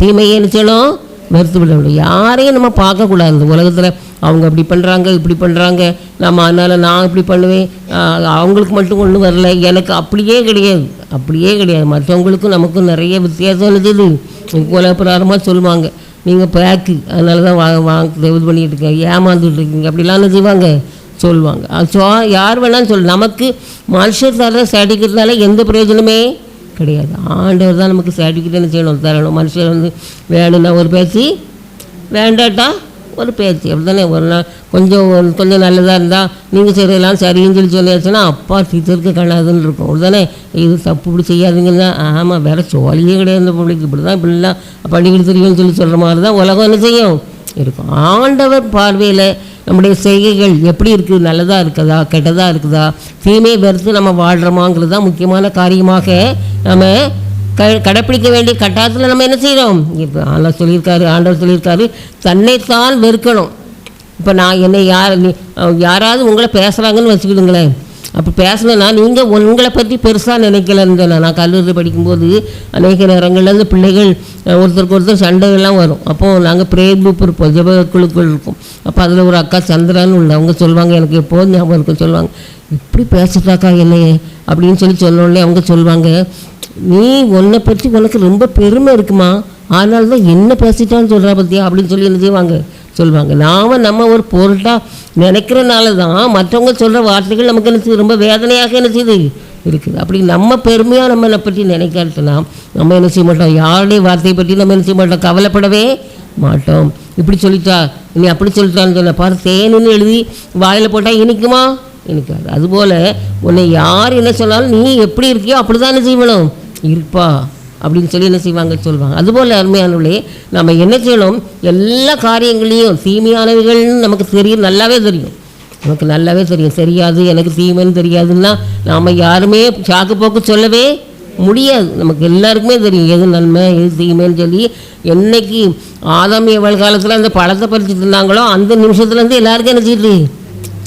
தீமையை என்ன வெறுத்து விட வேண்டும் யாரையும் நம்ம பார்க்கக்கூடாது. இந்த உலகத்தில் அவங்க அப்படி பண்ணுறாங்க இப்படி பண்ணுறாங்க நம்ம அதனால் நான் இப்படி பண்ணுவேன். அவங்களுக்கு மட்டும் ஒன்றும் வரல. எனக்கு அப்படியே கிடையாது. அப்படியே கிடையாது. மற்றவங்களுக்கும் நமக்கும் நிறைய வித்தியாசம் இருக்குது. உலகப்பிரகாரமாக சொல்லுவாங்க. நீங்கள் பேக்கு. அதனால தான் வா வாங்க இது பண்ணிட்டு இருக்கீங்க ஏமாந்துட்டு இருக்கீங்க. அப்படிலாம் செய்வாங்க? சொல்லுவாங்க. அது சொ யார் வேணாலும் சொல்லு. நமக்கு மனுஷர் தர சர்டிஃபிகேட்னால எந்த பிரயோஜனமே கிடையாது. ஆண்டவர் தான் நமக்கு சர்டிஃபிகேட் என்ன செய்யணும் தரணும். மனுஷன் வந்து வேணும்னா ஒரு பேச்சு வேண்டாட்டா ஒரு பேச்சு. அப்படி தானே ஒரு நாள் கொஞ்சம் கொஞ்சம் நல்லதாக இருந்தால் நீங்கள் செய்கிறதெல்லாம் சரின்னு சொல்லி சொல்லியாச்சுன்னா அப்பா டீச்சருக்கு கண்ணாதுன்னு இருக்கும். அப்படி தானே இது தப்பு இப்படி செய்யாதுங்கன்னா ஆமாம் வேறு சோழியே கிடையாது இந்த பிள்ளைக்கு இப்படி தான் இப்படிலாம் பண்ணிக்கிட்டு தெரியும்னு சொல்லி சொல்கிற மாதிரி தான் உலகம் என்ன செய்யும்? இருக்கும். ஆண்டவர் பார்வையில் நம்முடைய செய்கைகள் எப்படி இருக்குது நல்லதாக இருக்குதா? கெட்டதாக இருக்குதா? தீமை வெறுத்து நம்ம வாழ்கிறோமாங்கிறது தான் முக்கியமான காரியமாக நம்ம க கடைப்பிடிக்க வேண்டிய கட்டாயத்தில் நம்ம என்ன செய்கிறோம் இப்போ ஆண்டவர் சொல்லியிருக்காரு ஆண்டவர் சொல்லியிருக்காரு தன்னைத்தான் வெறுக்கணும். இப்போ நான் என்னை யார் யாராவது உங்களை பேசுகிறாங்கன்னு வச்சுக்கிடுங்களேன். அப்போ பேசணுன்னா நீங்கள் உங்களை பற்றி பெருசாக நினைக்கலன்னு சொன்னேன் நான் கல்லூரி படிக்கும்போது அநேக நேரங்களில் இருந்து பிள்ளைகள் ஒருத்தருக்கு ஒருத்தர் சண்டைகள்லாம் வரும். அப்போது நாங்கள் ப்ரேயர் குரூப் இருப்போம் ஜெப குழுக்கள் இருக்கும். அப்போ அதில் ஒரு அக்கா சந்திரான்னு உள்ள அவங்க சொல்லுவாங்க எனக்கு எப்போதும் ஞாபகம் இருக்கும் சொல்லுவாங்க இப்படி பேசுட்டாக்கா என்னையே? அப்படின்னு சொல்லி சொன்னோடனே அவங்க சொல்லுவாங்க நீ உன்னை பற்றி உனக்கு ரொம்ப பெருமை இருக்குமா? ஆனால் தான் என்ன பேசிட்டான்னு சொல்கிறா பற்றியா அப்படின்னு சொல்லி என்ன செய்வாங்க சொல்லுவாங்க நாம் நம்ம ஒரு பொருட்டாக நினைக்கிறனால தான் மற்றவங்க சொல்கிற வார்த்தைகள் நமக்கு என்ன செய்யுது ரொம்ப வேதனையாக என்ன செய்யுது இருக்குது. அப்படி நம்ம பெருமையாக நம்ம என்னை பற்றி நினைக்காட்டுனா நம்ம என்ன செய்ய மாட்டோம்? யாருடைய வார்த்தையை பற்றி நம்ம என்ன செய்ய மாட்டோம்? கவலைப்படவே மாட்டோம். இப்படி சொல்லிட்டா நீ அப்படி சொல்லிட்டான்னு சொன்ன பாரு தேனுன்னு எழுதி வாயில் போட்டால் இனிக்குமா? இனிக்காது. அதுபோல் உன்னை யார் என்ன சொன்னாலும் நீ எப்படி இருக்கியோ அப்படி தான் என்ன செய்யணும் இருப்பா. அப்படின்னு சொல்லி என்ன செய்வாங்க சொல்லுவாங்க அதுபோல் அருமையானவர்களே நம்ம என்ன செய்யணும்? எல்லா காரியங்களையும் தீமையானவைகள்னு நமக்கு தெரியும் நல்லாவே தெரியும். நமக்கு நல்லாவே தெரியும். தெரியாது எனக்கு தீமைன்னு தெரியாதுன்னா நாம் யாருமே சாக்கு போக்கு சொல்லவே முடியாது. நமக்கு எல்லாருக்குமே தெரியும் எது நன்மை எது தீமைன்னு சொல்லி. என்னைக்கு ஆதாம் எவ்வளவு காலத்தில் அந்த பழத்தை பறிச்சுட்டு இருந்தாங்களோ அந்த நிமிஷத்துலேருந்து எல்லாருக்கும் என்ன செய்யுது?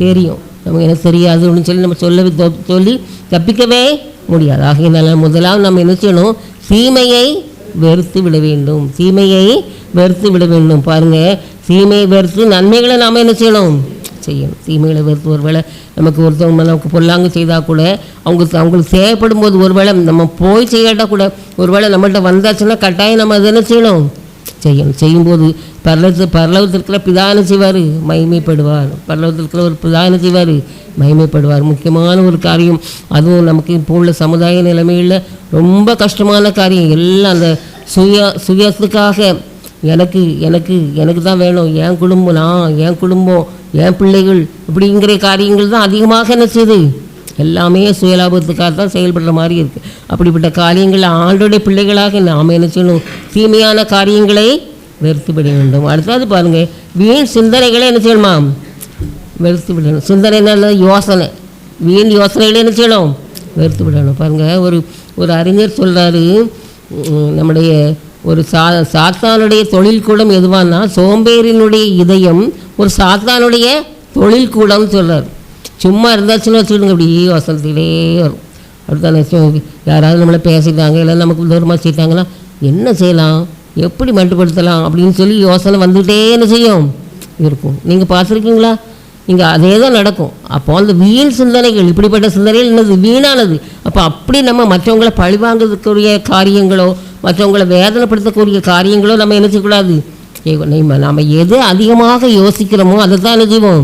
தெரியும். நமக்கு எனக்கு தெரியாது அப்படின்னு சொல்லி நம்ம சொல்ல சொல்லி தப்பிக்கவே முடியாது. ஆகையினால முதலாவது நம்ம என்ன செய்யணும்? தீமையை வெறுத்து விட வேண்டும். தீமையை வெறுத்து விட வேண்டும். பாருங்கள் தீமையை வெறுத்து நன்மைகளை நாம் என்ன செய்யணும்? செய்யணும். தீமைகளை வெறுத்து ஒருவேளை நமக்கு ஒருத்தவங்க நமக்கு பொல்லாங்க செய்தால் கூட அவங்க அவங்களுக்கு தேவைப்படும் போது ஒருவேளை நம்ம போய் செய்யாட்டால் கூட ஒருவேளை நம்மள்கிட்ட வந்தாச்சுன்னா கட்டாயம் நம்ம அதை என்ன செய்யணும்? செய்யணும் செய்யும்போது பரலத்து பரலவத்தில் இருக்கிற பிரதானம் செய்வார் மகிமைப்படுவார். பரலவத்தில் இருக்கிற ஒரு பிரதானம் செய்வார் மகிமைப்படுவார். முக்கியமான ஒரு காரியம் அதுவும் நமக்கு இப்போ உள்ள சமுதாய நிலைமையில் ரொம்ப கஷ்டமான காரியம். எல்லாம் அந்த சுய சுயத்துக்காக எனக்கு எனக்கு எனக்கு தான் வேணும். என் குடும்பம் நான் என் குடும்பம் என் பிள்ளைகள் இப்படிங்கிற காரியங்கள் தான் அதிகமாக என்ன செய்யுது? எல்லாமே சுயலாபத்துக்காக தான் செயல்படுற மாதிரி இருக்குது அப்படிப்பட்ட காரியங்களை ஆண்டோடைய பிள்ளைகளாக நாம் என்ன செய்யணும்? தீமையான காரியங்களை வெறுத்துவிட வேண்டும். அடுத்தது பாருங்கள் வீண் சிந்தனைகளை என்ன செய்யணுமா? வெறுத்து விடணும் சிந்தனை என்ன யோசனை. வீண் யோசனைகளை என்ன செய்யணும்? வெறுத்து விடணும் பாருங்கள் ஒரு ஒரு அறிஞர் சொல்கிறாரு நம்முடைய ஒரு சா சாத்தானுடைய தொழில் கூடம் எதுவான்னா சோம்பேறினுடைய இதயம் ஒரு சாத்தானுடைய தொழில் கூடம்னு சொல்கிறார் சும்மா இருந்தாச்சுன்னு வச்சுக்கிடுங்க அப்படி யோசனத்திலே வரும். அப்படித்தானே யாராவது நம்மளை பேசிட்டாங்க இல்லை நமக்கு தூரமாக செய்யிட்டாங்கன்னா என்ன செய்யலாம்? எப்படி மட்டுப்படுத்தலாம்? அப்படின்னு சொல்லி யோசனை வந்துகிட்டே என்ன செய்யும்? இருக்கும். நீங்கள் பார்த்துருக்கீங்களா? இங்கே அதே தான் நடக்கும். அப்போ அந்த வீண் சிந்தனைகள் இப்படிப்பட்ட சிந்தனைகள் என்னது? வீணானது. அப்போ அப்படி நம்ம மற்றவங்களை பழிவாங்கிறதுக்குரிய காரியங்களோ மற்றவங்களை வேதனைப்படுத்தக்கூடிய காரியங்களோ நம்ம என்ன செய்யக்கூடாது? நம்ம நம்ம எது அதிகமாக யோசிக்கிறோமோ அதை தான் என்ன செய்வோம்?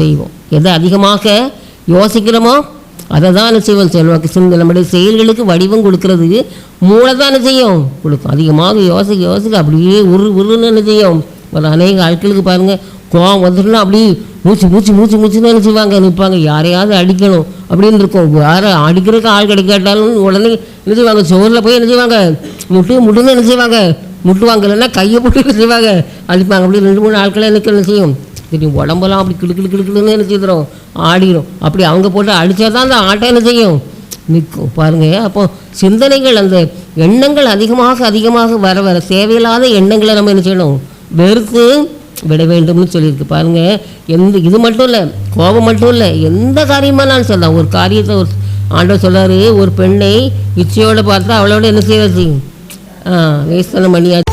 செய்வோம். எதை அதிகமாக யோசிக்கிறோமோ அதை தான் செய்வோம் செல்வாக்கு சிந்த நம்முடைய செயல்களுக்கு வடிவம் கொடுக்கறது மூளைதான் செய்யும்? கொடுக்கும். அதிகமாக யோசிக்க யோசிக்க அப்படியே உரு உருன்னு என்ன செய்யும்? ஒரு அநேக ஆட்களுக்கு பாருங்கள் கோவம் வந்துட்டுனா அப்படி மூச்சு மூச்சு மூச்சு மூச்சுன்னு என்ன செய்வாங்க? நிற்பாங்க. யாரையாவது அடிக்கணும் அப்படின்னு இருக்கும். யாரை அடிக்கிறதுக்கு ஆள் கிடைக்காட்டாலும் உடனே என்ன செய்வாங்க? சோரில் போய் என்ன செய்வாங்க? முட்டு முட்டுன்னு என்ன செய்வாங்க? முட்டுவாங்க இல்லைன்னா கையை போட்டு என்ன செய்வாங்க? அடிப்பாங்க. அப்படி ரெண்டு மூணு ஆட்களை எனக்கு என்ன செய்யும்? சரி உடம்பெல்லாம் அப்படி கிளு கிளு கிளுக்குன்னு என்ன செய்கிறோம் ஆடிடும் அப்படி அவங்க போட்டு அடித்தா தான் அந்த ஆட்டை என்ன செய்யும்? நிற்கும் பாருங்க. அப்போ சிந்தனைகள் அந்த எண்ணங்கள் அதிகமாக அதிகமாக வர வர தேவையில்லாத எண்ணங்களை நம்ம என்ன செய்யணும்? வெறுத்து விட வேண்டும்னு சொல்லியிருக்கு. பாருங்க. எந்த இது மட்டும் இல்லை கோபம் மட்டும் இல்லை எந்த காரியமாக நான் சொல்லலாம். ஒரு காரியத்தை ஒரு ஆண்டவர் சொல்கிறாரு ஒரு பெண்ணை இச்சையோடு பார்த்தா அவளோட என்ன செய்யறது? ஆ வேஸ்தனம் பண்ணியாச்சு